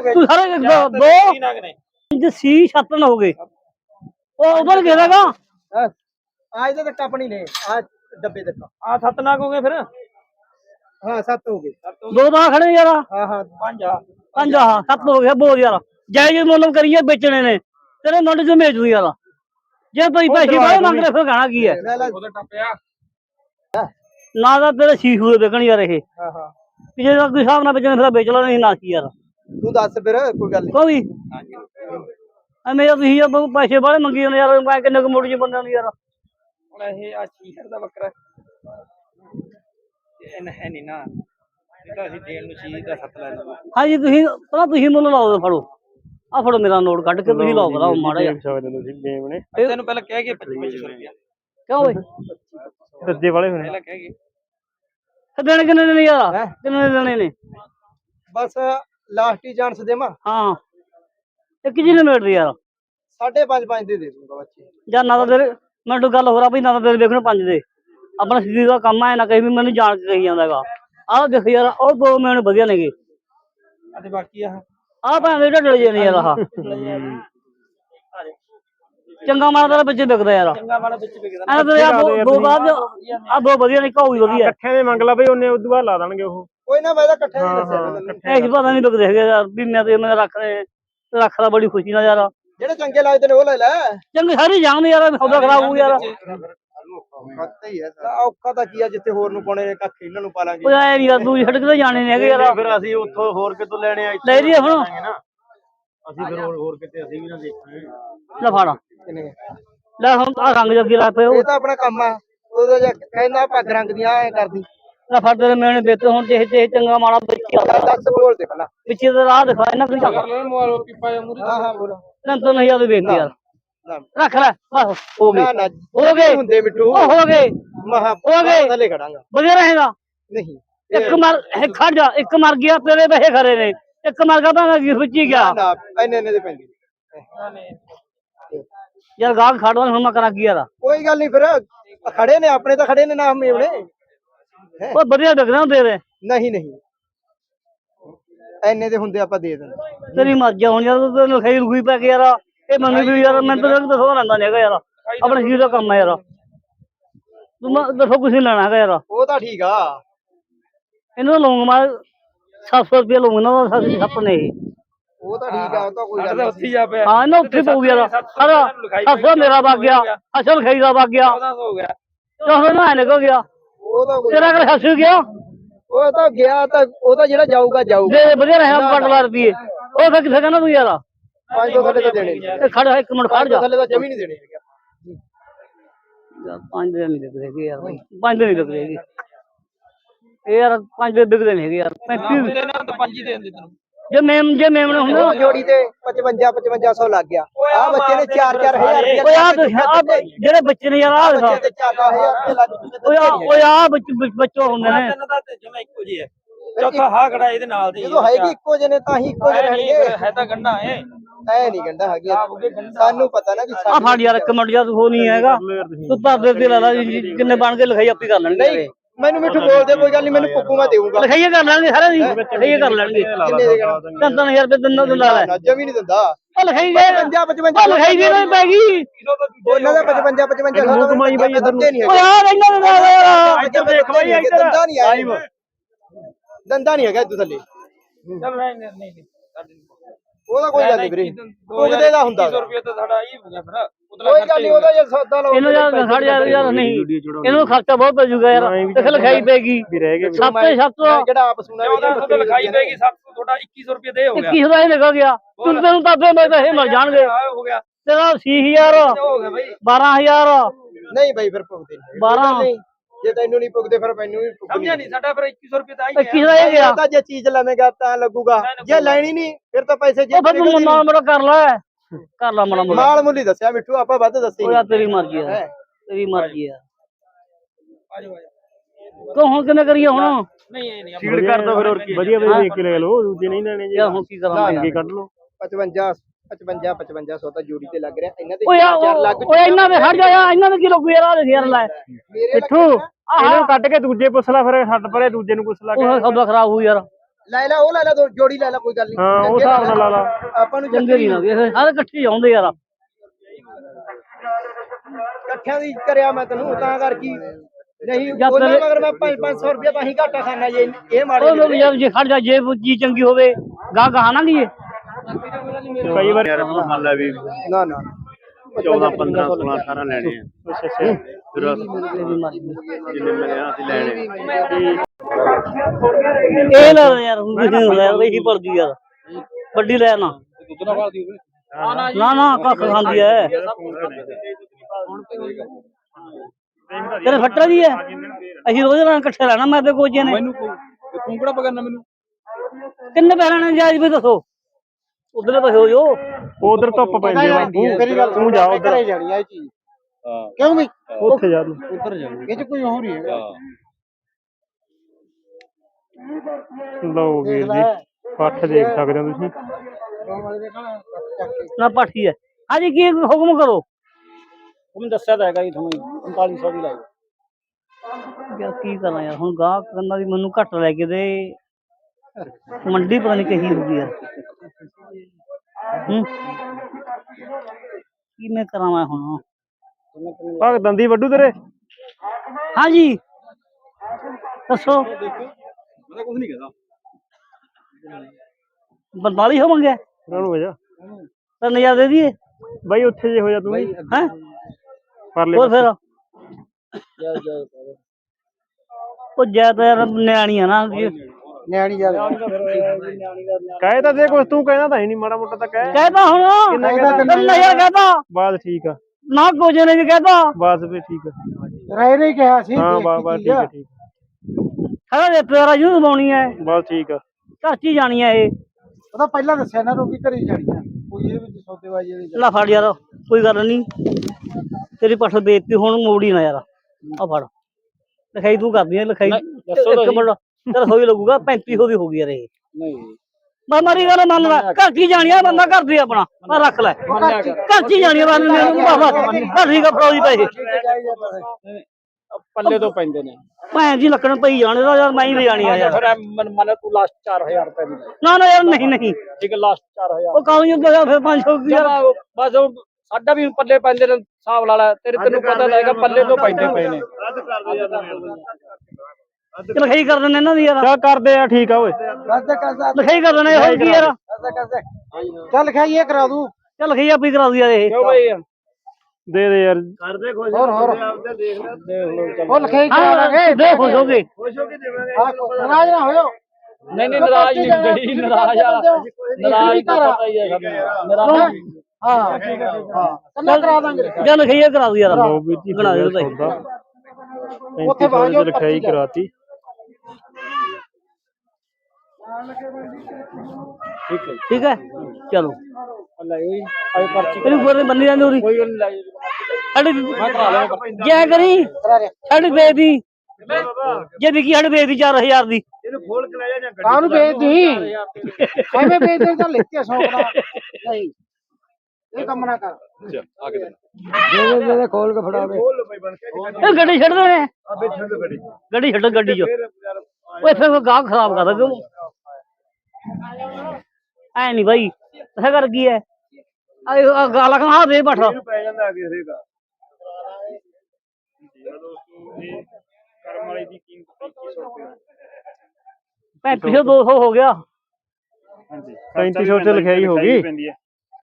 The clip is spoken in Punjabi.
ਹੋ ਗਏ ਤੂੰ ਸਾਰੇ ਦੋ ਦੋ ਕੀ ਨਗ ਨੇ ਪੰਜ ਸੀ ਸੱਤ ਨਾ ਹੋ ਗਏ। ਉਹ ਉਧਰ ਘੇਰਾਗਾ ਆ ਇਹਦੇ ਤੇ ਟੱਪ ਨਹੀਂ ਨੇ ਆ ਡੱਬੇ ਤੇ ਆ ਸੱਤ ਨਗ ਹੋ ਗਏ ਫਿਰ? ਹਾਂ ਸੱਤ ਹੋ ਗਏ। ਦੋ ਤਾਂ ਖੜੇ ਯਾਰ। ਹਾਂ ਹਾਂ। ਪੰਜ ਆ। ਪੰਜ ਆ ਸੱਤ ਹੋ ਗਿਆ ਬੋਲ ਯਾਰ ਜੈ ਜੀ ਮੁੱਲ ਕਰੀਏ ਵੇਚਣੇ ਨੇ। ਤੇਰੇ ਮੁੰਡ ਚ ਵੇਚ ਦੂ ਯਾਰ। ਜੇ ਤੁਸੀਂ ਪੈਸੇ ਬਾਹਰ ਮੰਗ ਰਹੇ ਫਿਰ ਗਾਣਾ ਕੀ ਹੈ? ਲੈ ਲੈ। ਉਹਦਾ ਟੱਪਿਆ। ਨਾ ਤਾਂ ਤੇਰੇ ਸ਼ੀਸ਼ ਹੋਏ ਵਿਕਣ ਯਾਰ ਇਹ। ਹਾਂ ਹਾਂ। ਜੇ ਕੋਈ ਹਿਸਾਬ ਨਾਲ ਵੇਚਣੇ ਫਿਰ ਵੇਚ ਲਾ ਨਹੀਂ ਨਾ ਕੀ ਯਾਰ। ਤੂੰ ਦੱਸ ਫਿਰ ਕੋਈ ਗੱਲ ਨਹੀਂ ਕੋਈ? ਐਵੇਂ ਯਾਰ ਤੁਸੀਂ ਯਾਰ ਪੈਸੇ ਬਾਹਲੇ ਮੰਗੀ ਜਾਂਦੇ ਯਾਰ ਮੈਂ ਕਿੰਨੇ ਕੁ ਮੋੜ ਜੀ ਬੰਦਿਆਂ ਨੂੰ ਯਾਰ। ਹੁਣ ਇਹ ਆ ਸ਼ੀਸ਼ਰ ਦਾ ਬੱਕਰਾ। ਇਹ ਨਾ ਹੈ ਨਹੀਂ ਨਾ। ਇਹ ਤਾਂ ਅਸੀਂ ਦੇਣ ਨੂੰ ਸ਼ੀਸ਼ ਦਾ ਸੱਤ ਲੈ ਲਵਾਂ ਹਾਂਜੀ ਤੁਸੀਂ ਪਹਿਲਾਂ ਤੁਸੀਂ ਮੁੱਲ ਲਾਓ ਫੜੋ। ਆ ਫੜੋ ਮੇਰਾ ਨੋਟ ਕੱਢ ਕੇ ਤੁਸੀਂ ਲਾਓ ਭਲਾ ਮਾੜਾ ਜਿਹਾ। ਸਕਦੇ ਤੁਸੀਂ ਗੇਮ ਨੇ। ਤੈਨੂੰ ਪਹਿਲਾਂ ਕਹਿ ਗਏ 25 ਰੁਪਇਆ। ਕਿਉਂ ਓਏ? ਸੱਜੇ ਵਾਲੇ ਹੋਣੇ। ਪਹਿਲਾਂ ਕਹਿ ਗਏ ਤੇ ਦੇਣੇ ਕਿੰਨੇ ਨੇ ਯਾਰ? ਕਿੰਨੇ ਦੇਣੇ ਨੇ? ਬਸ ਲਾਸਟ ਹੀ ਚਾਂਸ ਦੇਵਾਂ? ਹਾਂ। ਇੱਕ ਜੀ ਨੇ ਯਾਰ ਸਾਢੇ ਪੰਜ ਪੰਜ ਦੇ ਦੇ ਦੂੰਗਾ ਬੱਚੇ। ਜਾਂ ਨਾ ਤਾਂ ਤੇਰੇ ਮੈਨੂੰ ਗੱਲ ਹੋਰ ਆ ਵੀ ਨਾ ਤਾਂ ਤੇਰੇ ਵੇਖਣ ਪੰਜ ਦੇ। ਆਪਣਾ ਸਿੱਧੀ ਦਾ ਕੰਮ ਹੈ ਨਾ ਕਹੀ ਵੀ ਮੈਨੂੰ ਜਾਣ ਕੇ ਕਹੀ ਜਾਂਦਾ ਹੈਗਾ। ਆਹ ਦੇਖ ਯਾਰ ਉਹ ਦੋ ਮੈਨੂੰ ਵਧੀਆ ਨੇਗੇ। ਅਤੇ ਬਾਕੀ ਆ। ਆਹ ਭਾਵੇਂ ਦੇ ਢੱਡਲ ਜੇ ਨੇ ਯਾਰ ਆਹ। ਚੰਗਾ ਮਾਰ ਤੇਰਾ ਬੱਚੇ ਵਿਕਦਾ ਯਾਰ। ਚੰਗਾ ਵਾਲਾ ਵਿੱਚ ਵਿਕਦਾ। ਐ ਤਾਂ ਯਾਰ ਦੋ- ਦੋ ਬਾਅਦ ਆ ਦੋ ਵਧੀਆ ਨੇ ਘਾਉ ਹੀ ਵਧੀਆ ਇਕੱਠੇ ਦੇ ਮੰਗ ਲਾ ਬਈ ਉਹਨੇ ਉਦੋਂ ਬਾਅਦ ਲਾ ਦੇਣਗੇ ਉਹ। ਕੋਈ ਨਾ ਮੈਂ ਤਾਂ ਇਕੱਠੇ ਨਹੀਂ ਦੱਸਿਆ ਮੈਂ ਤੈਨੂੰ। ਐ ਪਤਾ ਨਹੀਂ ਵਿਕਦੇ ਹੈਗੇ ਯਾਰ ਵੀ ਮੈਂ ਤੇ ਮੈਂ ਰੱਖ ਰਹੇ ਰੱਖਦਾ ਬੜੀ ਖੁਸ਼ੀ ਨਾਲ ਯਾਰ। ਜਿਹੜੇ ਚੰਗੇ ਲੱਗਦੇ ਨੇ ਉਹ ਲੈ ਲੈ। ਚੰਗੇ ਸਾਰੇ ਜਾਣਦੇ ਯਾਰ ਸੌਦਾ ਖਰਾਬ ਹੋ ਗਿਆ ਯਾਰ ਹੈ ਔਖਾ ਤਾਂ ਕੀ ਆ ਜਿੱਥੇ ਹੋਰ ਨੂੰ ਪਾਉਣੇ ਨੇ ਕੱਖ ਇਹਨਾਂ ਨੂੰ ਪਾ ਲਾਂਗੇ। ਉਹ ਐ ਨਹੀਂ ਯਾਰ ਦੂਜੀ ਸੜਕ ਤੇ ਜਾਣੇ ਨੇ ਹੈਗੇ ਯਾਰ। ਫਿਰ ਅਸੀਂ ਉੱਥੋਂ ਹੋਰ ਕਿਤੋਂ ਲੈਣੇ ਆ ਲੈ ਲਈਏ ਹੁਣ। ਅਸੀਂ ਫਿਰ ਹੋਰ ਹੋਰ ਕਿਤੇ ਅਸੀਂ ਵੀ ਨਾ ਦੇਖਾਂਗੇ। ਲੈ ਫੜ। ਕਿੰਨੇ? ਲੈ ਹੁਣ ਆ ਰੰਗ ਜੱਗੀ ਲਾ ਪਏ ਇਹ ਤਾਂ ਆਪਣਾ ਕੰਮ ਆ। ਉਹਦਾ ਜੇ ਕਹਿੰਦਾ ਪੱਗ ਰੰਗ ਦੀਆਂ ਐ ਕਰਦੀ। ਲੈ ਫੜ ਤੇਰੇ ਮੈਨੇ ਵੇਤੇ ਹੁਣ ਤੇ ਤੇ ਚੰਗਾ ਮਾੜਾ ਬੱਚਾ ਦੱਸ ਬੋਲ ਦੇ ਪਹਿਲਾਂ ਪਿੱਛੇ ਦਾ ਰਾਹ ਦਿਖਾ ਇਹਨਾਂ ਕੋਈ ਚੱਲ ਮੋਬਾਈਲ ਪੀਪਾ ਜਾਂ ਮੂਰੀ ਹਾਂ ਹਾਂ ਬੋਲ। ਤੈਨੂੰ ਨਹੀਂ ਯਾਦ ਵੇਖਦੇ ਯਾਰ। ਨਾ ਰੱਖ ਲੈ ਬਸ ਹੋ ਗਏ। ਨਾ ਨਾ ਹੋ ਗਏ। ਹੁੰਦੇ ਮਿੱਠੂ। ਉਹ ਹੋ ਗਏ। ਮਹਾ ਹੋ ਗਏ। ਥੱਲੇ ਖੜਾਂਗਾ। ਵਧੀਆ ਰਹੇਗਾ। ਨਹੀਂ। ਇੱਕ ਮਰ ਖੜ ਜਾ ਇੱਕ ਮਰ ਗਿਆ ਤੇਰੇ ਪੈਸੇ ਖਰੇ ਨੇ। ਇੱਕ ਮਰ ਗਿਆ ਤਾਂ ਗਿਰ ਵਿੱਚ ਹੀ ਗਿਆ। ਨਾ ਇੰਨੇ ਇੰਨੇ ਦੇ ਪੈਂਦੀ ਯਾਰ ਗਾਹ ਖੜਵਾ ਹੁਣ ਮੈਂ ਕਰਾਂ ਕੀ ਯਾਰ ਕੋਈ ਗੱਲ ਨਹੀਂ ਫਿਰ ਖੜੇ ਨੇ ਆਪਣੇ ਤਾਂ ਖੜੇ ਨੇ ਨਾ ਮੇਵਣੇ ਉਹ ਵਧੀਆ ਵਿਕਦੇ ਹੁੰਦੇ ਤੇਰੇ। ਨਹੀਂ ਨਹੀਂ। ਇੰਨੇ ਦੇ ਹੁੰਦੇ ਆਪਾਂ ਦੇ ਦਿੰਦੇ। ਤੇਰੀ ਮਰਜ਼ੀ ਹੁਣ ਯਾਰ ਤੂੰ ਲਿਖਾਈ ਲੁਖੀ ਪੈ ਕੇ ਯਾਰ ਇਹ ਮੈਨੂੰ ਵੀ ਯਾਰ ਮੈਂ ਤਾਂ ਦੱਸੋ ਲੈਂਦਾ ਨਹੀਂ ਹੈਗਾ ਯਾਰ। ਆਪਣੇ ਸ਼ੀਰ ਦਾ ਕੰਮ ਹੈ ਯਾਰ। ਤੂੰ ਮੈਂ ਦੱਸੋ ਕੁਛ ਲੈਣਾ ਹੈਗਾ ਯਾਰ। ਉਹ ਤਾਂ ਠੀਕ ਆ। ਇਹਨਾਂ ਦਾ ਲੌਂਗ ਮੈਂ 700 ਰੁਪਏ ਲਊਂਗਾ ਦਾ ਸੱਤ ਸੱਤ ਨੇ ਇਹ। ਉਹ ਤਾਂ ਠੀਕ ਆ ਉਹ ਤਾਂ ਕੋਈ ਗੱਲ ਨਹੀਂ। ਉੱਥੇ ਹੀ ਜਾ ਪਿਆ। ਹਾਂ ਇਹਨਾਂ ਉੱਥੇ ਪਊ ਯਾਰ ਸਾਰਾ 700 ਮੇਰਾ ਵਗ ਗਿਆ। ਅਸਲ ਖਾਈ ਦਾ ਵਗ ਗਿਆ। 1400 ਹੋ ਗਿਆ। ਚੌਹਾਂ ਨਾ ਨਿਕਲ ਗਿਆ। ਉਹ ਤਾਂ ਕੋਈ ਤੇਰਾ ਕਰ ਹੱਸ ਗਿਆ? ਉਹ ਤਾਂ ਗਿਆ ਤਾਂ ਉਹ ਤਾਂ ਜਿਹੜਾ ਜਾਊਗਾ ਜਾਊਗਾ। ਜੇ ਵਧੀਆ ਰਿਹਾ ਪੰਜ ਲਾ ਰੁਪਏ ਉਹ ਫਿਰ ਕਿੱਥੇ ਕਹਿੰਦਾ ਤੂੰ ਯਾਰ? ਪੰਜ ਤੋਂ ਥੱਲੇ ਤਾਂ ਦੇਣੇ ਨਹੀਂ। ਇਹ ਖੜ ਇੱਕ ਮਿੰਟ ਖੜ ਪੰਜ ਜਾ। ਤੋਂ ਥੱਲੇ ਤਾਂ ਜਮੀ ਨਹੀਂ ਦੇਣੇ ਹੈਗੇ। ਯਾਰ ਪੰਜ ਦਿਨ ਨਹੀਂ ਲੱਗਦੇ ਹੈਗੇ ਯਾਰ ਪੰਜ ਦਿਨ ਨਹੀਂ ਲੱਗਦੇ ਹੈਗੇ। ਇਹ ਯਾਰ ਪੰਜ ਦਿਨ ਵਿਕਦੇ ਨਹੀਂ ਹੈਗੇ ਯਾਰ। 35 ਤੇਰੇ ਨਾਲ ਤਾਂ ਪੰਜ ਹੀ ਦੇ ਦਿੰਦੇ ਤੈਨੂੰ। ਜੇ ਮੇਮ ਜੇ ਮੇਮ ਨੇ ਹੁੰਦਾ ਜੋੜੀ ਤੇ 55 5500 ਲੱਗ ਗਿਆ। ਆ ਬੱਚੇ ਨੇ 4-4000 ਰੁਪਏ ਓਏ ਆ ਜਿਹੜੇ ਬੱਚੇ ਨੇ ਯਾਰ ਆ ਬੱਚੇ ਤੇ 4000 ਰੁਪਏ ਲੱਗ ਓਏ ਆ ਓਏ ਆ ਬੱਚੇ ਬੱਚੋ ਹੁੰਦੇ ਨੇ। ਤਿੰਨ ਦਾ ਤੇ ਜਮਾ ਇੱਕੋ ਜਿਹੀ ਹੈ ਚੌਥਾ ਹਾ ਖੜਾ ਇਹਦੇ ਨਾਲ ਦੇ ਜਦੋਂ ਹੈਗੀ ਇੱਕੋ ਜਿਹੇ ਨੇ ਤਾਂ ਹੀ ਇੱਕੋ ਜਿਹੇ ਰਹਿਣਗੇ। ਹੈ ਤਾਂ ਗੰਡਾ ਹੈ ਐ ਨਹੀਂ ਗੰਡਾ ਹੈਗੀ। ਸਾਨੂੰ ਪਤਾ ਨਾ ਵੀ ਆ ਸਾਨੂੰ ਫੜ ਯਾਰ ਇੱਕ ਮਿੰਟ ਜਦ ਹੋ ਨਹੀਂ ਹੈਗਾ। ਤੂੰ ਤਾਂ ਦੇ ਦੇ ਲਾ ਲਾ ਜੀ, ਜੀ, ਕਿੰਨੇ ਬਣ ਕੇ ਲਿਖਾਈ ਆਪੇ ਕਰ ਲੈਣਗੇ ਨਹੀਂ ਮੈਨੂੰ ਮਿੱਠੂ ਬੋਲਦੇ ਕੋਈ ਗੱਲ ਨਹੀਂ ਮੈਨੂੰ ਪੁੱਪੂ ਮੈਂ ਦੇਊਗਾ। ਲਿਖਾਈਏ ਕਰ ਲੈਣਗੇ ਸਾਰੇ ਦੀ ਲਿਖਾਈਏ ਕਰ ਲੈਣਗੇ ਕਿੰਨੇ ਦੇ ਗਣਾ ਤਿੰਨ ਤਿੰਨ ਹਜ਼ਾਰ ਰੁਪਏ ਦਿਨ ਦਾ ਲਾ ਜਮੀ ਨਹੀਂ ਦਿੰਦਾ। ਉਹ ਲਿਖਾਈ 50 55 ਉਹ ਲਿਖਾਈ ਦੀ ਪੈ ਗਈ। ਉਹਨਾਂ ਦਾ 55 55 ਸਾਲ ਕਮਾਈ ਬਾਈ ਇੱਧਰ ਨੂੰ। ਇਹਨਾਂ ਦੇ ਨਾਲ। ਯਾਰ ਇੱਧਰ ਦੇਖ ਬਾਈ ਇੱਧਰ। ਦੰਦਾ ਨਹੀਂ ਆਇਆ ਦੰਦਾ ਨਹੀਂ ਹੈਗਾ ਤੂੰ ਥੱਲੇ। ਚੱਲ ਨਹੀਂ ਨਹੀਂ। ਉਹਦਾ ਕੋਈ ਗੱਲ ਨਹੀਂ। ਵੀਰੇ। ਪੁੱਗਦੇ ਦਾ ਹੁੰਦਾ 200 ਰੁਪਏ ਤਾਂ ਸਾਡਾ ਹੀ ਹੋ ਗਿਆ ਫਿਰ। ਕੋਈ ਗੱਲ ਨਹੀਂ ਉਹਦਾ ਜੇ ਸੌਦਾ ਲਾਓ ਇਹਨੂੰ ਯਾਰ ਯਾਰ ਨਹੀਂ ਇਹਨੂੰ ਖਰਚਾ ਬਹੁਤ ਪੈ ਜੂਗਾ ਯਾਰ ਤੇ ਲਿਖਾਈ ਪੈਗੀ ਸੱਤ ਮੈਂ ਜਿਹੜਾ ਆਪ ਸੁਣਾ 1400 ਤਾਂ ਲਿਖਾਈ ਪੈਗੀ 700 ਤੁਹਾਡਾ 2100 ਰੁਪਏ ਦੇ ਹੋ ਗਿਆ। 21 ਦਾ ਇਹ ਨਿਕਲ ਗਿਆ। ਤੂੰ ਤੈਨੂੰ ਤਾਂ ਆਪੇ ਮੈਂ ਪੈਸੇ ਮਿਲ ਜਾਣਗੇ। ਆਹ ਹੋ ਗਿਆ। ਤੇਰਾ 8000 ਹੋ ਗਿਆ ਬਈ। 12000 ਨਹੀਂ ਬਾਈ ਫਿਰ ਪੁੱਗਦੇ ਨਹੀਂ। ਬਾਰਾਂ। ਨਹੀਂ ਜੇ ਤੈਨੂੰ ਨਹੀਂ ਪੁੱਗਦੇ ਫਿਰ ਮੈਨੂੰ ਵੀ ਸਮਝਿਆ ਨਹੀਂ ਸਾਡਾ ਫਿਰ 2100 ਰੁਪਏ ਤਾਂ ਆਈ 21 ਦਾ ਇਹ ਗਿਆ। ਤਾਂ ਜੇ ਚੀਜ਼ ਲਵੇਂਗਾ ਤਾਂ ਲੱਗੂਗਾ। ਜੇ ਲੈਣੀ ਨਹੀਂ ਫਿਰ ਤਾਂ ਪੈਸੇ ਜੇ ਫਿਰ ਤੂੰ ਕਰ ਲੈ। ਕਰ ਲੈ ਮਾੜਾ ਮੋੜਾ ਮਾਲ ਮੁੱਲੀ ਦੱਸਿਆ ਮਿੱਠੂ ਆਪਾਂ ਵੱਧ ਦੱਸੇ। ਉਹ ਯਾਰ ਤੇਰੀ ਮਰਜ਼ੀ ਹੈ? ਤੇਰੀ ਮਰਜ਼ੀ ਹੈ ਆ ਜਾਓ ਆ ਜਾਓ। ਤੂੰ ਹੁਣ ਕਰੀਏ ਹੁਣ? ਨਹੀਂ ਇਹ ਨਹੀਂ ਸੀੜ ਕਰ ਦੋ ਫਿਰ ਹੋਰ ਕੀ। ਵਧੀਆ ਵਧੀਆ ਦੇਖ ਕੇ ਲੈ ਲਓ ਦੂਜੇ ਨਹੀਂ ਲੈਣੇ ਜੀ। ਹੁਣ ਕੀ ਕਰਾਂ ਅੱਗੇ ਕੱਢ ਲਓ। 55 55 5500 ਤਾਂ ਜੋੜੀ ਤੇ ਲੱਗ ਰਿਹਾ। ਇਹਨਾਂ ਦੇ ਓਏ ਆ 4000 ਲੱਗ ਓਏ ਇਹਨਾਂ ਦੇ ਹਟ ਜਾ ਇਹਨਾਂ ਦੇ ਕੀ ਲੱਗੂ ਯਾਰ ਆ ਦੇਖ ਯਾਰ ਲੈ। ਮੇਰੇ ਮਿੱਠੂ ਇਹਨੂੰ ਕੱਢ ਕੇ ਦੂਜੇ ਪੁੱਛ ਲੈ ਫਿਰ ਛੱਡ ਪਰੇ ਦੂਜੇ ਨੂੰ ਪੁੱਛ ਲੈ ਉਹ ਸੌਦਾ ਖਰਾਬ ਹੋਊ ਯਾਰ। ਲੈ ਲੈ ਉਹ ਲੈ ਲੈ ਦੋ ਜੋੜੀ ਲੈ ਲੈ ਕੋਈ ਗੱਲ ਨਹੀਂ ਹਾਂ ਉਹ ਹਿਸਾਬ ਨਾਲ ਲਾ ਲਾ। ਆਪਾਂ ਨੂੰ ਚੰਗੇ ਨਹੀਂ ਲੱਗਦੇ ਸਾਰੇ ਇਕੱਠੇ ਆਉਂਦੇ ਯਾਰ। ਇਕੱਠਿਆਂ ਦੀ ਕਰਿਆ ਮੈਂ ਤੈਨੂੰ ਤਾਂ ਕਰਕੇ। ਨਹੀਂ ਜਾਂ ਉਹਨਾਂ ਫਿਰ- ਮਗਰ ਮੈਂ 5-500 ਰੁਪਏ ਤਾਂ ਹੀ ਘਾਟਾ ਖਾਣਾ ਜੇ ਇਹ ਮਾੜੇ ਉਹ ਲੋਕ ਯਾਰ ਜੇ ਖੜ ਜਾ ਜੇ ਜੀ ਚੰਗੀ ਹੋਵੇ ਗਾਹ ਗਾਹ ਨਾ ਗਈਏ ਕਈ ਵਾਰ ਯਾਰ ਮੰਨ ਲੈ ਵੀ ਨਾ ਨਾ। 14 15 16 18 ਲੈਣੇ ਆ। ਅੱਛਾ ਅੱਛਾ। ਫਿਰ ਜਿੰਨੇ ਮਿਲਿਆ ਅਸੀਂ ਲੈਣੇ ਇਹ ਲੈ ਲੈ ਯਾਰ ਹੁਣ ਕਿਸੇ ਨੂੰ ਲੈ ਇਹੀ ਪੜਦੀ ਯਾਰ। ਵੱਡੀ ਲੈ ਨਾ। ਦੁੱਧ ਨਾ ਨਾ ਨਾ ਕੱਖ ਖਾਂਦੀ ਐ। ਤੇਰੇ ਫੱਟਾ ਦੀ ਐ। ਅਸੀਂ ਰੋਜ਼ ਨਾਲ ਇਕੱਠੇ ਰਹਿਣਾ ਮੈਂ ਤੇ ਕੋਜੇ ਨੇ। ਮੈਨੂੰ ਤੂੰ ਕਿਹੜਾ ਬਗਾਨਾ ਮੈਨੂੰ? ਕਿੰਨੇ ਪੈਸੇ ਲੈਣੇ ਜਾਇਜ਼ ਵੀ ਦੱਸੋ। ਉਧਰਲੇ ਪਾਸੇ ਹੋ ਜੋ ਉਧਰ ਧੁੱਪ ਪੈਂਦੀ ਆ ਤੂੰ ਜਾ ਉਧਰ। ਜਾਣੀ ਆ ਇਹ ਚੀਜ਼। ਹਾਂ। ਕਿਉਂ ਵੀ ਉੱਥੇ ਜਾ ਤੂੰ। ਉੱਧਰ ਜਾਊਂਗੇ ਇਹ ਚ ਕੋਈ ਹੋਰ ਹੀ ਹੈ ਹਾਂ। ਲਓ ਵੀਰ ਜੀ ਪੱਠ ਦੇਖ ਸਕਦੇ ਹੋ ਤੁਸੀਂ। ਨਾ ਪਾਠੀ ਐ ਹਾਂਜੀ ਕੀ ਹੁਕਮ ਕਰੋ? ਉਹ ਮੈਨੂੰ ਦੱਸਿਆ ਤਾਂ ਹੈਗਾ ਜੀ ਤੁਹਾਨੂੰ। 3900 ਦੀ ਲਾਈ। ਯਾਰ ਕੀ ਕਰਾਂ ਯਾਰ? ਹੁਣ ਗਾਹ ਕੰਨਾਂ ਦੀ ਮੈਨੂੰ ਘੱਟ ਲੈ ਕੇ ਦੇ। ਮੰਡੀ ਪਤਾ ਨਹੀਂ ਕਹੀ ਹੁੰਦੀ ਯਾਰ ਹੂੰ। ਕੀ ਮੈਂ ਕਰਾਂ ਮੈਂ ਹੁਣ? ਆਹ ਦੰਦੀ ਵੱਡੂ ਤੇਰੇ? ਹਾਂਜੀ। ਦੱਸੋ। ਮੈਂ ਤਾਂ ਕੁਝ ਨਹੀਂ ਕਹਦਾ 45 ਹੋ ਮੰਗਿਆ ਇਹਨਾਂ ਨੂੰ ਹੋ ਜਾ ਤਾਂ ਨਜ਼ਾਰਾ ਦੇ ਦਈਏ ਬਾਈ ਉੱਥੇ ਜੇ ਹੋ ਜਾ ਤੂੰ ਵੀ ਹੈ ਪਰਲੇ ਹੋਰ ਫਿਰ ਉਹ ਜੈ ਤਾਂ ਯਾਰ ਨਿਆਣੀ ਆ ਨਾ ਜੀ। ਨਿਆਣੀ ਯਾਰ ਕਹੇ ਤਾਂ ਦੇ ਕੁਛ ਤੂੰ ਕਹਿੰਦਾ ਤਾਂ ਹੈ ਨਹੀਂ ਮਾੜਾ ਮੋਟਾ ਤਾਂ ਕਹਿ ਕਹਿਤਾ ਹੁਣ ਤਿੰਨ ਹਜ਼ਾਰ ਕਹਿਤਾ ਬਾਤ ਠੀਕ ਆ ਨਾ ਕੋਜੇ ਨੇ ਵੀ ਕਹਿਤਾ ਬਸ ਵੀ ਠੀਕ ਆ ਰਾਏ ਨਹੀਂ ਕਿਹਾ ਸੀ ਹਾਂ ਬਾ ਬਾ ਠੀਕ ਆ ਠੀਕ ਖੜਾ ਦੇ ਤੇਰਾ ਜੂ ਦਬਾਉਣੀ ਐ ਬਸ ਠੀਕ ਆ। ਚਾਚੀ ਜਾਣੀ ਐ ਇਹ। ਉਹ ਤਾਂ ਪਹਿਲਾਂ ਦੱਸਿਆ ਨਾ ਰੋਕੀ ਘਰੇ ਜਾਣੀ ਆ। ਕੋਈ ਇਹਦੇ ਵਿੱਚ ਸੌਦੇਬਾਜ਼ੀ ਦੇ ਲੈ ਫੜ ਯਾਰ ਕੋਈ ਗੱਲ ਨਹੀਂ। ਤੇਰੀ ਪੱਠ ਬੇਇੱਜ਼ਤੀ ਹੁਣ ਮੋੜੀ ਨਾ ਯਾਰ। ਆ ਫੜ। ਲਿਖਾਈ ਤੂੰ ਕਰਦੀ ਐ ਲਿਖਾਈ। ਦੱਸੋ ਇੱਕ ਮਿੰਟ। ਤੇਰਾ ਹੋਈ ਲੱਗੂਗਾ 3500 ਦੀ ਹੋ ਗਈ ਯਾਰ ਇਹ। ਨਹੀਂ। ਮੈਂ ਮਾਰੀ ਗੱਲ ਮੰਨ ਲੈ। ਘਰ ਕੀ ਜਾਣੀ ਆ ਬੰਦਾ ਕਰਦੀ ਆਪਣਾ। ਮੈਂ ਰੱਖ ਲੈ। ਘਰ ਕੀ ਜਾਣੀ ਆ ਬੰਦੇ ਨੂੰ ਬਾਬਾ ਘਰ ਠੀਕ ਆ ਫੜਾਉਦੀ ਪੈਸੇ। ਪੱਲੇ ਤੋਂ ਪੈਂਦੇ ਨੇ। ਭੈਣ ਜੀ ਲੱਕਣ ਪਈ ਜਾਣੇ ਦਾ ਯਾਰ ਮੈਂ ਹੀ ਲੈ ਜਾਣੀ ਆ ਯਾਰ। ਫਿਰ ਮਨ ਮਨ ਤੂੰ ਲਾਸਟ 4000 ਰੁਪਏ ਦੀ ਲੈ। ਨਾ ਨਾ ਯਾਰ ਨਹੀਂ ਨਹੀਂ। ਠੀਕ ਹੈ ਲਾਸਟ 4000 ਉਹ ਕਾਹਨੂੰ ਜਦੋਂ ਫਿਰ 500 ਕੀ ਯਾਰ ਜਮਾ ਬਸ ਉਹ ਸਾਡਾ ਵੀ ਪੱਲੇ ਪੈਂਦੇ ਨੇ ਹਿਸਾਬ ਲਾ ਲੈ ਤੇਰੇ ਤੈਨੂੰ ਪਤਾ ਤਾਂ ਹੈਗਾ ਪੱਲੇ ਤੋਂ ਪੈਂਦੇ ਪਏ ਨੇ। ਲਿਖਾਈ ਕਰ ਦਿੰਦੇ ਇਹਨਾਂ ਦੀ ਯਾਰ। ਚੱਲ ਕਰਦੇ ਆ ਠੀਕ ਆ ਓਏ। ਕਰਦੇ ਕਰਦੇ ਲਿਖਾਈ ਕਰ ਦਿੰਦੇ ਹੋਰ ਕੀ ਯਾਰ। ਕਰਦੇ ਕਰਦੇ ਚੱਲ ਖਾਈਏ ਕਰਾ ਦੂੰ। ਚੱਲ ਲਿਖਾਈ ਆਪੀ ਕਰਾ ਦੂ ਯਾਰ ਇਹ। ਕਿਉਂ ਬਈ? ਦੇ ਦੇ ਯਾਰ। ਹੋਰ ਹੋਰ। ਉਹ ਲਿਖਾਈ ਕਰਾ ਹਾਂ ਲਾਂਗੇ ਦੇ ਖੁਸ਼ ਹੋ ਗਏ ਹਾਂ ਨਾਰਾਜ਼ ਨਾ ਹੋਇਓ। ਨਹੀਂ ਨਹੀਂ ਨਾਰਾਜ਼ ਨਹੀਂ ਗਈ ਨਾਰਾਜ਼ ਆ। ਨਾਰਾਜ਼ ਤਾਂ ਪਤਾ ਹੀ ਹੈ ਸਾਨੂੰ। ਨਾਰਾਜ਼ ਹਾਂ ਹਾਂ। ਕੰਨਾ ਕਰਾ ਦਾਂਗੇ। ਚੱਲ ਲਿਖਾਈ ਕਰਾ ਦੂ ਯਾਰ। ਲਓ ਵੀਰ ਜੀ ਬਣਾ ਸੌਦਾ ਉੱਥੇ 3500 ਬਾਜੋ ਦੀ ਲਿਖਾਈ ਕਰਾਤੀ ਠੀਕ ਹੈ ਠੀਕ ਹੈ ਚਲੋ ਲੈ ਗਈ ਆਏ ਪਰਚੀ ਇਹਨੂੰ ਫੋਰੇ ਬੰਨੀ ਜਾਂਦੇ ਉਰੀ ਕੋਈ ਗੱਲ ਨਹੀਂ ਸਾਡੀ ਮੈਂ ਕਰਾ ਲਿਆ ਜੈ ਕਰੀ ਕਰਾ ਦੇ ਸਾਡੀ ਬੇਦੀ ਜੇ ਵਿਕੀ ਸਾਡੀ ਬੇਦੀ 4000 ਦੀ ਕਾਹਨੂੰ ਵੇਚਦੀ ਐਵੇਂ ਵੇਚਦੇ ਤਾਂ ਲਿਖਿਆ ਸੌਕ ਦਾ ਨਹੀਂ ਇਹ ਕੰਮ ਨਾ ਕਰ ਆ ਕੇ ਦੇ ਦੇ ਦੇ ਖੋਲ ਕੇ ਫੜਾਵੇ ਇਹ ਗੱਡੀ ਛੱਡਦੇ ਨੇ ਗੱਡੀ ਛੱਡ ਗੱਡੀ ਚ ਓਏ ਫਿਰ ਉਹ ਗਾਹ ਖਰਾਬ ਕਰਦਾ ਕਿਉਂ ਐ ਨਹੀਂ ਬਾਈ ਇਹ ਕਰ ਕੀ ਹੈ ਆ ਗਾਲਾ ਖਾ ਦੇ ਬੈਠਾ ਪੈ ਜਾਂਦਾ ਕਿਸੇ ਦਾ ਕਰਮ ਵਾਲੀ ਦੀ ਕੀਮਤ 3500 ਰੁਪਏ 3500 200 ਹੋ ਗਿਆ ਹਾਂਜੀ 3500 ਚ ਲਿਖਾਈ ਹੋ ਗਈ